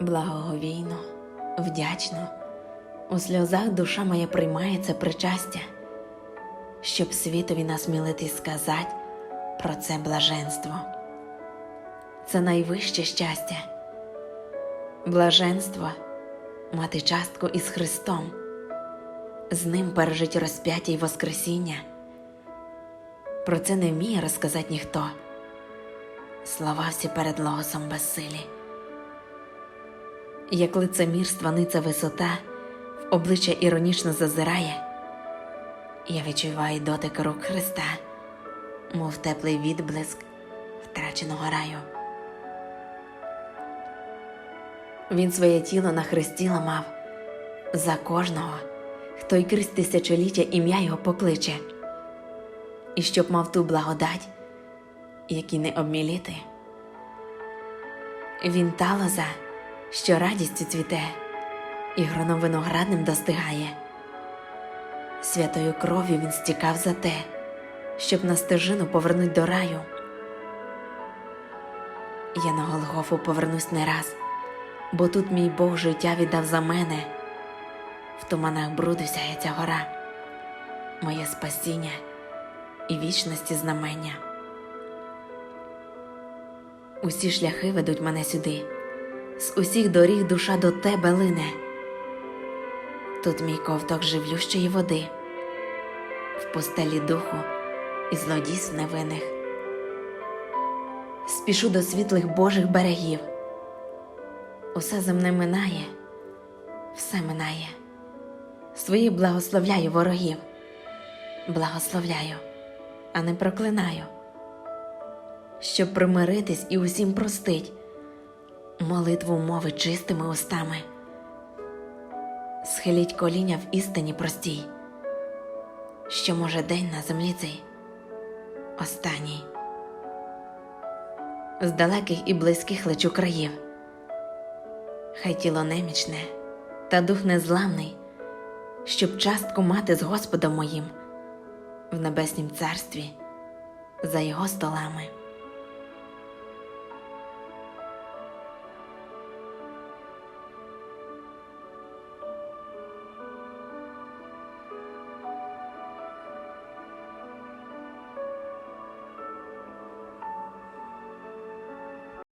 Благоговійно, вдячно, у сльозах душа моя приймає це причастя, щоб світові насмілитись сказати про це блаженство. Це найвище щастя, блаженство мати частку із Христом, з ним пережить розп'яття й Воскресіння. Про це не вміє розказати ніхто. Слова всі перед логосом безсилі. Як лицемірства ниця висота, в обличчя іронічно зазирає, я відчуваю дотик рук Христа, мов теплий відблиск втраченого раю. Він своє тіло на хресті ламав за кожного, хто й крізь тисячоліття ім'я його покличе, і щоб мав ту благодать, які не обміліти. Він та лоза, що радістю цвіте, і гроном виноградним достигає. Святою кров'ю він стікав за те, щоб на стежину повернуть до раю. Я на Голгофу повернусь не раз, бо тут мій Бог життя віддав за мене. В туманах бруду сяється гора, моє спасіння і вічності знамення. Усі шляхи ведуть мене сюди, з усіх доріг душа до тебе лине. Тут мій ковток живлющої води, в постелі духу і злодійств невинних. Спішу до світлих Божих берегів. Усе земне минає, все минає. Свої благословляю ворогів, благословляю, а не проклинаю щоб примиритись і усім простить, молитву мови чистими устами, схиліть коліня в істині простій, що може день на землі цей останній. З далеких і близьких лечу країв, хай тіло немічне та дух незламний, щоб частку мати з Господом моїм в небеснім царстві за його столами.